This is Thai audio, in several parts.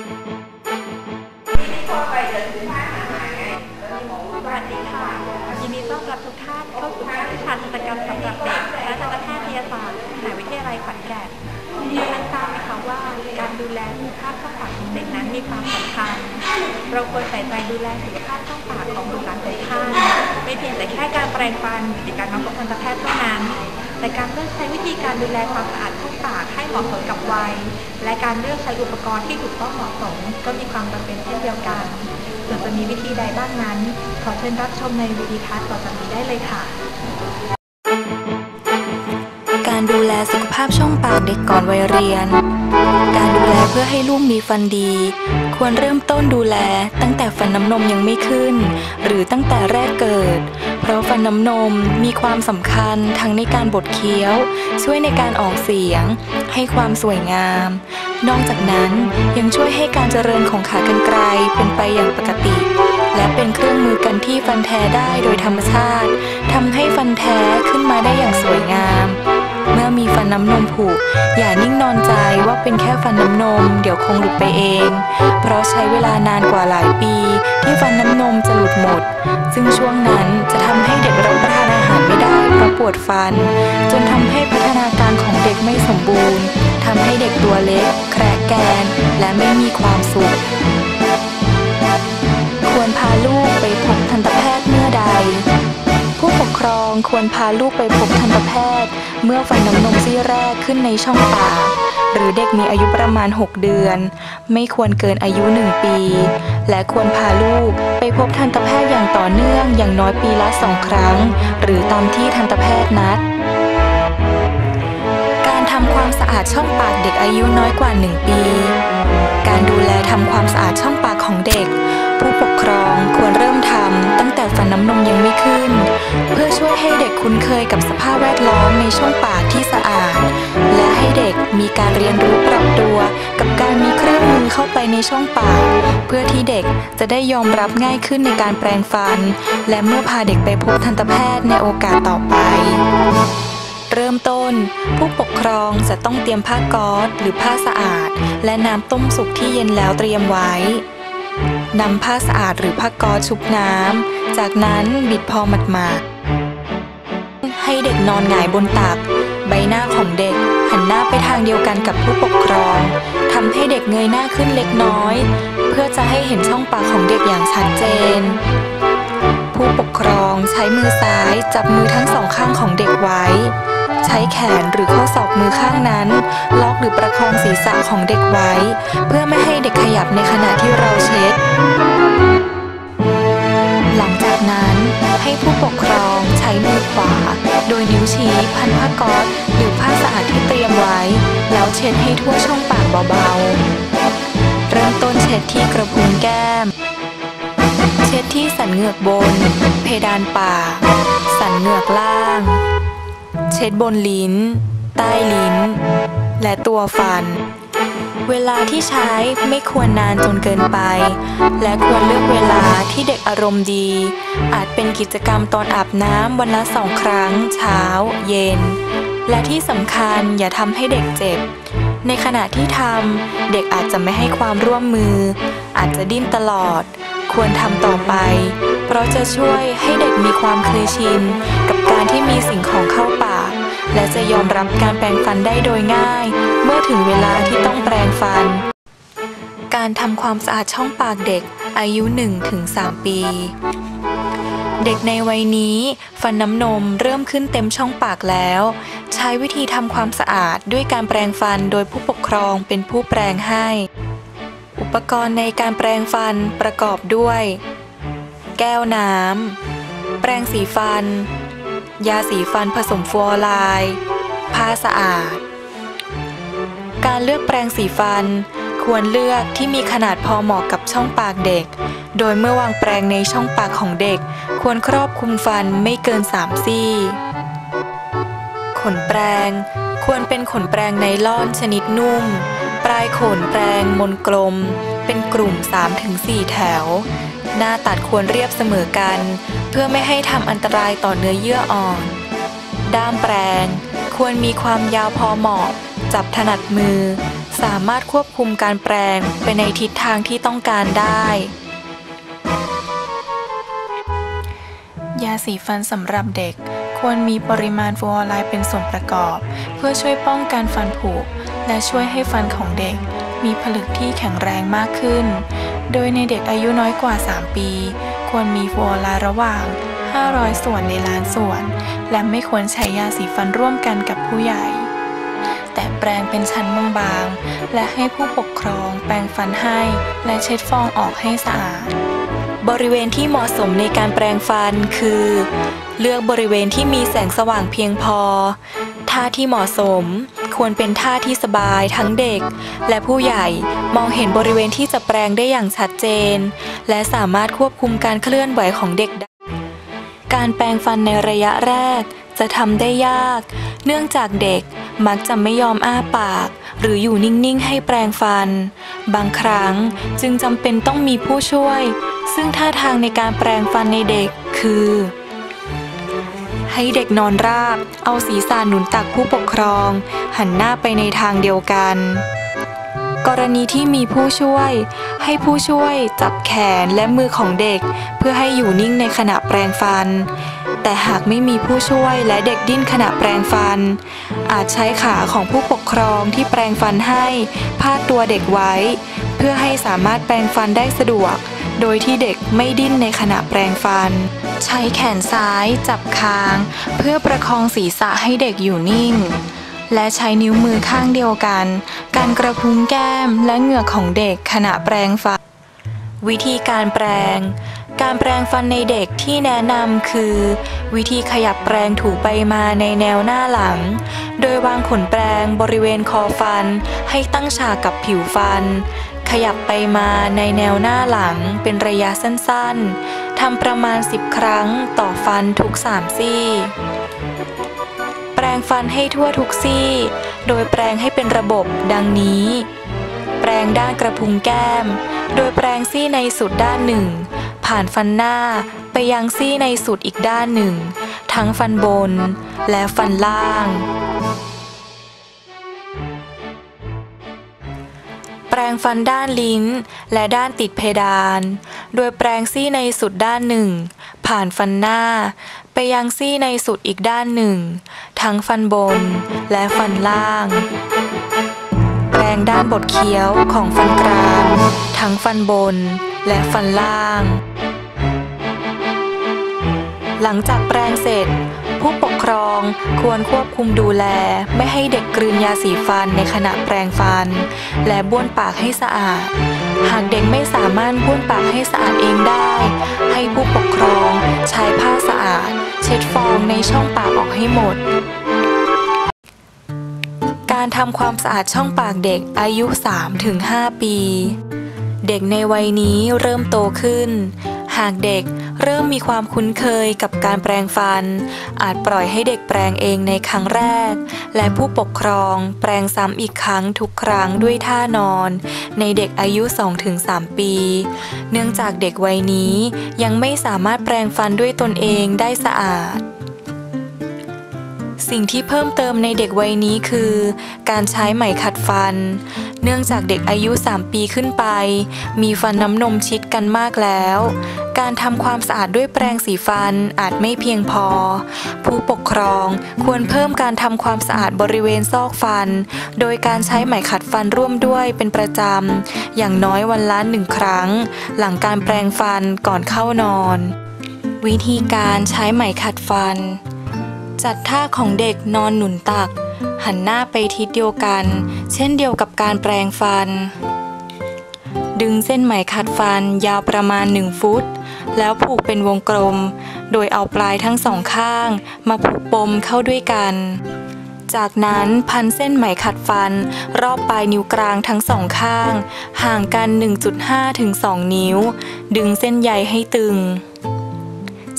ยินดีต้อนรับทุกท่านเข้าสู่ภาควิชาทันตกรรมสำหรับเด็กและทันตแพทยศาสตร์มหาวิทยาลัยขอนแก่นท่านทราบไหมคะว่าการดูแลสุขภาพช่องปากของเด็กนั้นมีความสำคัญ เราควรใส่ใจดูแลสุขภาพช่องปากของบุตรหลานของท่านไม่เพียงแต่แค่การแปรงฟันหรือการมาพบทันตแพทย์เท่านั้น แต่การเลือกใช้วิธีการดูแลความสะอาดช่องปากให้เหมาะสมกับวัย และการเลือกใช้อุปกรณ์ที่ถูกต้องเหมาะสม ก็มีความจำเป็นเช่นเดียวกันส่วนจะมีวิธีใดบ้างนั้น ขอเชิญรับชมในวิดีทัศน์ต่อจากนี้ได้เลยค่ะ การดูแลสุขภาพช่องปากเด็กก่อนวัยเรียน การดูแลเพื่อให้ลูกมีฟันดี ควรเริ่มต้นดูแลตั้งแต่ฟันน้ำนมยังไม่ขึ้น หรือตั้งแต่แรกเกิด เพราะฟันน้ำนมมีความสำคัญทั้งในการบดเคี้ยว ช่วยในการออกเสียง ให้ความสวยงาม นอกจากนั้นยังช่วยให้การเจริญของขากรรไกรเป็นไปอย่างปกติ และเป็นเครื่องมือกันที่ฟันแท้ได้โดยธรรมชาติ ทำให้ฟันแท้ขึ้นมาได้อย่างสวยงาม เมื่อมีฟันน้ำนมผุอย่านิ่งนอนใจว่าเป็นแค่ฟันน้ำนม เดี๋ยวคงหลุดไปเอง เพราะใช้เวลานานกว่าหลายปี ที่ฟันน้ำนมจะหลุดหมด ซึ่งช่วงนั้นจะทำให้เด็กรับประทานอาหารไม่ได้เพราะปวดฟัน จนทำให้พัฒนาการของเด็กไม่สมบูรณ์ทำให้เด็กตัวเล็ก แคระแกน และไม่มีความ ควรพาลูกไปพบทันตแพทย์ เมื่อฟันน้ำนมซี่แรกขึ้นในช่องปากหรือเด็กมีอายุประมาณ 6 เดือน ไม่ควรเกินอายุ 1 ปี และควรพาลูกไปพบทันตแพทย์อย่างต่อเนื่องอย่างน้อยปีละสองครั้ง หรือตามที่ทันตแพทย์นัด การทำความสะอาดช่องปากเด็กอายุน้อยกว่า 1 ปี การดูแลทำความสะอาดช่องปากของเด็ก ฟันน้ำนมยังไม่ขึ้น เพื่อช่วยให้เด็กคุ้นเคยกับสภาพแวดล้อมในช่องปากที่สะอาด และให้เด็กมีการเรียนรู้ปรับตัว กับการมีเครื่องมือเข้าไปในช่องปาก เพื่อที่เด็กจะได้ยอมรับง่ายขึ้นในการแปรงฟัน และเมื่อพาเด็กไปพบทันตแพทย์ในโอกาสต่อไปเริ่มต้น ผู้ปกครองจะต้องเตรียมผ้าก๊อซหรือผ้าสะอาด และน้ำต้มสุกที่เย็นแล้วเตรียมไว้ นำผ้าสะอาดหรือผ้าก๊อซชุบน้ำ จากนั้นบิดพอหมาดๆให้เด็กนอนหงายบนตัก ใบหน้าของเด็กหันหน้าไปทางเดียวกันกับผู้ปกครองทำให้เด็กเงยหน้าขึ้นเล็กน้อย เพื่อจะให้เห็นช่องปากของเด็กอย่างชัดเจน ผู้ปกครองใช้มือซ้ายจับมือทั้งสองข้างของเด็กไว้ ใช้แขนหรือข้อศอกมือข้างนั้น ล็อกหรือประคองศีรษะของเด็กไว้ เพื่อไม่ให้เด็กขยับในขณะที่เราเช็ด หลังจากนั้นให้ผู้ปกครองใช้มือขวา โดยนิ้วชี้พันผ้าก๊อซหรือผ้าสะอาดที่เตรียมไว้ แล้วเช็ดให้ทั่วช่องปากเบาๆ เริ่มต้นเช็ดที่กระพุ้งแก้ม เช็ดที่สันเหงือกบน เพดานปาก สันเหงือกล่าง เช็ดบนลิ้น ใต้ลิ้น และตัวฟัน เวลาที่ใช้ไม่ควรนานจนเกินไป และควรเลือกเวลาที่เด็กอารมณ์ดี อาจเป็นกิจกรรมตอนอาบน้ำวันละสองครั้ง เช้า เย็น และที่สำคัญอย่าทำให้เด็กเจ็บ ในขณะที่ทำเด็กอาจจะไม่ให้ความร่วมมือ อาจจะดิ้นตลอด ควรทำต่อไป เพราะจะช่วยให้เด็กมีความเคยชินกับการที่มีสิ่งของเข้าปาก และจะยอมรับการแปรงฟันได้โดยง่าย เมื่อถึงเวลาที่ต้องแปรงฟัน การทำความสะอาดช่องปากเด็กอายุ 1-3 ปี เด็กในวัยนี้ ฟันน้ำนมเริ่มขึ้นเต็มช่องปากแล้ว ใช้วิธีทำความสะอาดด้วยการแปรงฟันโดยผู้ปกครองเป็นผู้แปรงให้ อุปกรณ์ในการแปรงฟันประกอบด้วย แก้วน้ำ แปรงสีฟัน ยาสีฟันผสมฟลูออไรด์ผ้าสะอาด การเลือกแปรงสีฟัน ควรเลือกที่มีขนาดพอเหมาะกับช่องปากเด็ก โดยเมื่อวางแปรงในช่องปากของเด็ก ควรครอบคลุมฟันไม่เกิน 3 ซี่ ขนแปรง ควรเป็นขนแปรงไนล่อนชนิดนุ่ม ปลายขนแปรงมนกลม เป็นกลุ่ม 3-4 แถว หน้าตัดควรเรียบเสมอกัน เพื่อไม่ให้ทำอันตรายต่อเนื้อเยื่ออ่อน ด้ามแปรงควรมีความยาวพอเหมาะ จับถนัดมือ สามารถควบคุมการแปลงไปในทิศทางที่ต้องการได้ ยาสีฟันสำหรับเด็กควรมีปริมาณฟลูออไรด์เป็นส่วนประกอบ เพื่อช่วยป้องกันฟันผุและช่วยให้ฟันของเด็ก มีผลึกที่แข็งแรงมากขึ้น โดยในเด็กอายุน้อยกว่า 3 ปี ควรมีฟลูออไรด์ระหว่าง 500 ส่วนในล้านส่วน และไม่ควรใช้ยาสีฟันร่วมกันกับผู้ใหญ่ แต่แปรงเป็นชั้นบางๆ และให้ผู้ปกครองแปรงฟันให้ และเช็ดฟองออกให้สะอาด บริเวณที่เหมาะสมในการแปรงฟันคือ เลือกบริเวณที่มีแสงสว่างเพียงพอท่าที่เหมาะสม ควรเป็นท่าที่สบายทั้งเด็ก และผู้ใหญ่มองเห็นบริเวณที่จะแปรงได้อย่างชัดเจน และสามารถควบคุมการเคลื่อนไหวของเด็กได้การแปรงฟันในระยะแรกจะทำได้ยาก เนื่องจากเด็กมักจะไม่ยอมอ้าปาก หรืออยู่นิ่งๆ ให้แปรงฟัน บางครั้งจึงจำเป็นต้องมีผู้ช่วย ซึ่งท่าทางในการแปรงฟันในเด็กคือ ให้เด็กนอนราบ เอาศีรษะหนุนตักผู้ปกครอง หันหน้าไปในทางเดียวกัน กรณีที่มีผู้ช่วย ให้ผู้ช่วยจับแขนและมือของเด็ก เพื่อให้อยู่นิ่งในขณะแปรงฟัน แต่หากไม่มีผู้ช่วยและเด็กดิ้นขณะแปรงฟัน อาจใช้ขาของผู้ปกครองที่แปรงฟันให้พาดตัวเด็กไว้ เพื่อให้สามารถแปรงฟันได้สะดวก โดยที่เด็กไม่ดิ้นในขณะแปรงฟัน ใช้แขนซ้ายจับคาง เพื่อประคองศีรษะให้เด็กอยู่นิ่ง และใช้นิ้วมือข้างเดียวกัน การกระพุ้งแก้มและเหงือกของเด็กขณะแปรงฟัน วิธีการแปรง การแปรงฟันในเด็กที่แนะนำคือ วิธีขยับแปรงถูไปมาในแนวหน้าหลัง โดยวางขนแปรงบริเวณคอฟันให้ตั้งฉากกับผิวฟัน ขยับไปมาในแนวหน้าหลังเป็นระยะสั้นๆ ทำประมาณ 10 ครั้งต่อฟันทุก 3 ซี่ แปรงฟันให้ทั่วทุกซี่ โดยแปรงให้เป็นระบบดังนี้ แปรงด้านกระพุ้งแก้ม โดยแปรงซี่ในสุดด้านหนึ่ง ผ่านฟันหน้าไปยังซี่ในสุดอีกด้านหนึ่ง ทั้งฟันบนและฟันล่าง งฟันด้านลิ้น และด้านติดเพดาน โดยแปรงซี่ในสุดด้านหนึ่ง ผ่านฟันหน้า ไปยังซี่ในสุดอีกด้านหนึ่ง ทั้งฟันบนและฟันล่าง แปรงด้านบดเคี้ยวของฟันกรามทั้งฟันบนและฟันล่าง หลังจากแปรงเสร็จ ผู้ปกครองควรควบคุมดูแล ไม่ให้เด็กกลืนยาสีฟันในขณะแปรงฟัน และบ้วนปากให้สะอาด หากเด็กไม่สามารถบ้วนปากให้สะอาดเองได้ ให้ผู้ปกครองใช้ผ้าสะอาด เช็ดฟองในช่องปากออกให้หมดการทำความสะอาดช่องปากเด็กอายุ 3-5 ปี เด็กในวัยนี้เริ่มโตขึ้น หากเด็ก เริ่มมีความคุ้นเคยกับการแปรงฟัน อาจปล่อยให้เด็กแปรงเองในครั้งแรก และผู้ปกครองแปรงซ้ำอีกครั้งทุกครั้งด้วยท่านอน ในเด็กอายุ 2-3 ปี เนื่องจากเด็กวัยนี้ยังไม่สามารถแปรงฟันด้วยตนเองได้สะอาด สิ่งที่เพิ่มเติมในเด็กวัยนี้คือ การใช้ไหมขัดฟัน เนื่องจากเด็กอายุ 3 ปีขึ้นไป มีฟันน้ำนมชิดกันมากแล้ว การทำความสะอาดด้วยแปรงสีฟันอาจไม่เพียงพอ ผู้ปกครองควรเพิ่มการทำความสะอาดบริเวณซอกฟัน โดยการใช้ไหมขัดฟันร่วมด้วยเป็นประจำ อย่างน้อยวันละหนึ่งครั้ง หลังการแปรงฟันก่อนเข้านอน วิธีการใช้ไหมขัดฟัน จัดท่าของเด็กนอนหนุนตัก หันหน้าไปทิศเดียวกัน เช่นเดียวกับการแปรงฟัน ดึงเส้นไหมขัดฟันยาวประมาณ 1 ฟุต แล้วผูกเป็นวงกลม โดยเอาปลายทั้งสองข้าง มาผูกปมเข้าด้วยกัน จากนั้นพันเส้นไหมขัดฟัน รอบปลายนิ้วกลางทั้งสองข้าง ห่างกัน 1.5 ถึง 2 นิ้ว ดึงเส้นใยให้ตึง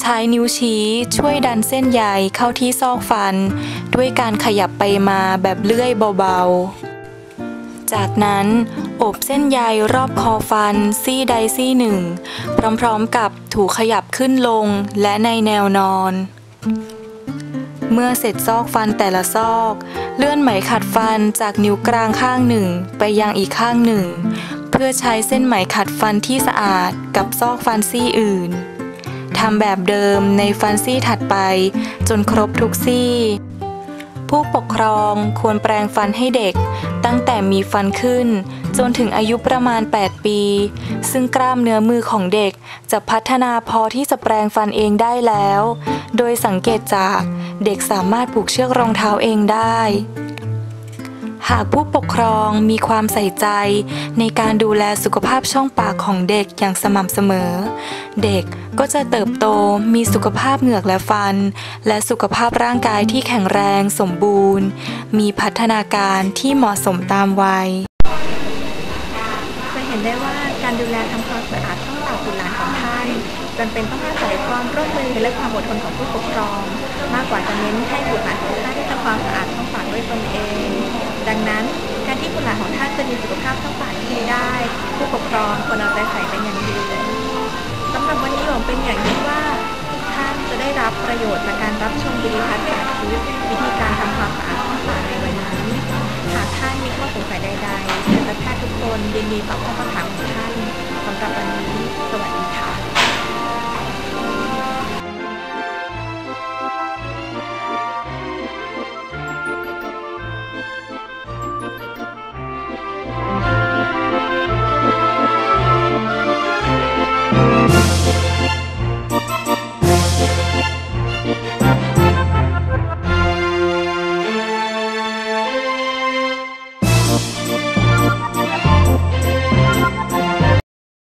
ใช้นิ้วชี้ช่วยดันเส้นใยเข้าที่ซอกฟัน ด้วยการขยับไปมาแบบเลื่อยเบาๆ จากนั้นอบเส้นใยรอบคอฟันซี่ใดซี่หนึ่ง พร้อมๆกับถูขยับขึ้นลงและในแนวนอน เมื่อเสร็จซอกฟันแต่ละซอก เลื่อนไหมขัดฟันจากนิ้วกลางข้างหนึ่งไปยังอีกข้างหนึ่ง เพื่อใช้เส้นไหมขัดฟันที่สะอาดกับซอกฟันซี่อื่น ทำแบบเดิมในฟันซี่ถัดไป จนครบทุกซี่ ผู้ปกครองควรแปรงฟันให้เด็ก ตั้งแต่มีฟันขึ้น จนถึงอายุประมาณ 8 ปี ซึ่งกล้ามเนื้อมือของเด็กจะพัฒนาพอที่จะแปรงฟันเองได้แล้ว โดยสังเกตจากเด็กสามารถผูกเชือกรองเท้าเองได้ หากผู้ปกครองมีความใส่ใจ ในการดูแลสุขภาพช่องปากของเด็กอย่างสม่ำเสมอ เด็กก็จะเติบโตมีสุขภาพเหงือกและฟัน และสุขภาพร่างกายที่แข็งแรงสมบูรณ์ มีพัฒนาการที่เหมาะสมตามวัยจะเห็นได้ว่าการดูแลทำความสะอาดช่องปากบุตรหลานของท่านจำเป็นต้องอาศัยความร่วมมือและความอดทนของผู้ปกครอง มากกว่าจะเน้นให้บุตรหลานของท่านได้ทำความสะอาดช่องปากด้วยตนเอง ดังนั้นการที่บุตรหลานของท่านจะมีสุขภาพช่องปากที่ดีได้ ผู้ปกครองควรเอาใจใส่เป็นอย่างดีสำหรับวันนี้ผมเป็นอย่างยิ่งว่าท่านจะได้รับประโยชน์จากการรับชมวิดีโอสาธิตวิธีการทำความสะอาดช่องปากในวันนี้หากท่านมีข้อสงสัยใดๆทันตแพทย์ทุกคนยินดีตอบข้อคำถามของท่านสำหรับวันนี้สวัสดีค่ะ